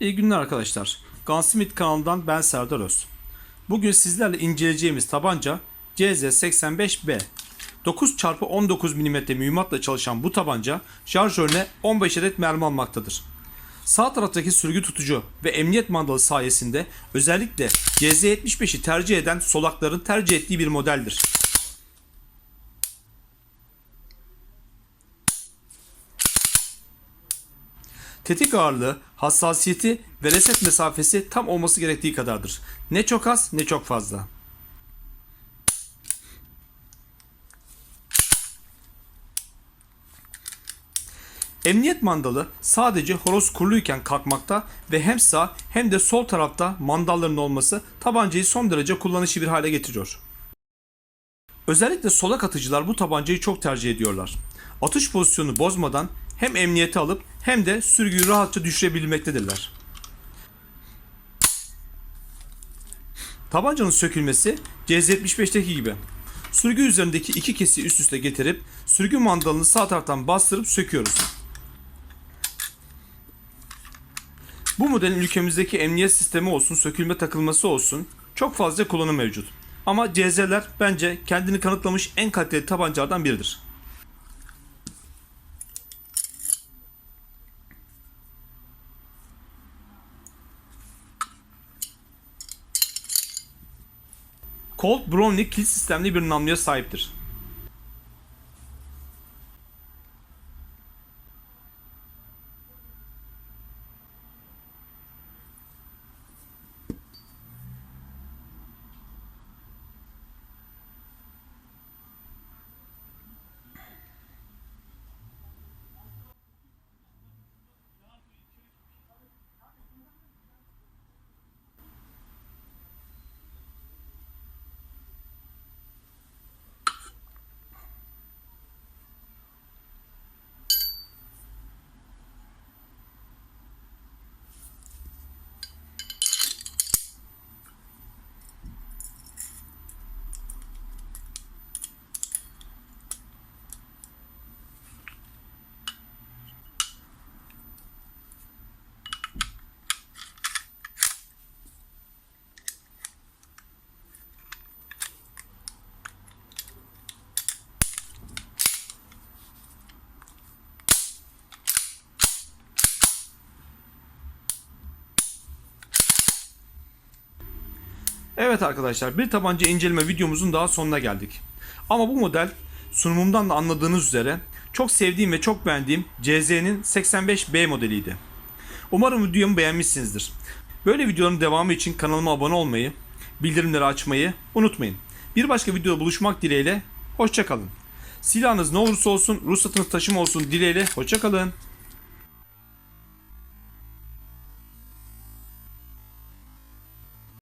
İyi günler arkadaşlar. Gunsmith kanalından ben Serdar Öz. Bugün sizlerle inceleyeceğimiz tabanca CZ85B. 9x19 mm mühimmatla çalışan bu tabanca şarjörüne 15 adet mermi almaktadır. Sağ taraftaki sürgü tutucu ve emniyet mandalı sayesinde özellikle CZ75'i tercih eden solakların tercih ettiği bir modeldir. Tetik ağırlığı, hassasiyeti ve reset mesafesi tam olması gerektiği kadardır. Ne çok az ne çok fazla. Emniyet mandalı sadece horoz kuruluyken kalkmakta ve hem sağ hem de sol tarafta mandalların olması tabancayı son derece kullanışlı bir hale getiriyor. Özellikle solak atıcılar bu tabancayı çok tercih ediyorlar. Atış pozisyonu bozmadan hem emniyeti alıp hem de sürgüyü rahatça düşürebilmektedirler. Tabancanın sökülmesi CZ75'teki gibi. Sürgü üzerindeki iki kesi üst üste getirip sürgü mandalını sağ taraftan bastırıp söküyoruz. Bu modelin ülkemizdeki emniyet sistemi olsun, sökülme takılması olsun çok fazla kullanım mevcut. Ama CZ'ler bence kendini kanıtlamış en kaliteli tabancalardan biridir. Colt Browning kilit sistemli bir namluya sahiptir. Evet arkadaşlar bir tabanca inceleme videomuzun daha sonuna geldik. Ama bu model sunumumdan da anladığınız üzere çok sevdiğim ve çok beğendiğim CZ'nin 85B modeliydi. Umarım videomu beğenmişsinizdir. Böyle videoların devamı için kanalıma abone olmayı, bildirimleri açmayı unutmayın. Bir başka videoda buluşmak dileğiyle hoşçakalın. Silahınız ne olursa olsun ruhsatınız taşıma olsun dileğiyle hoşçakalın.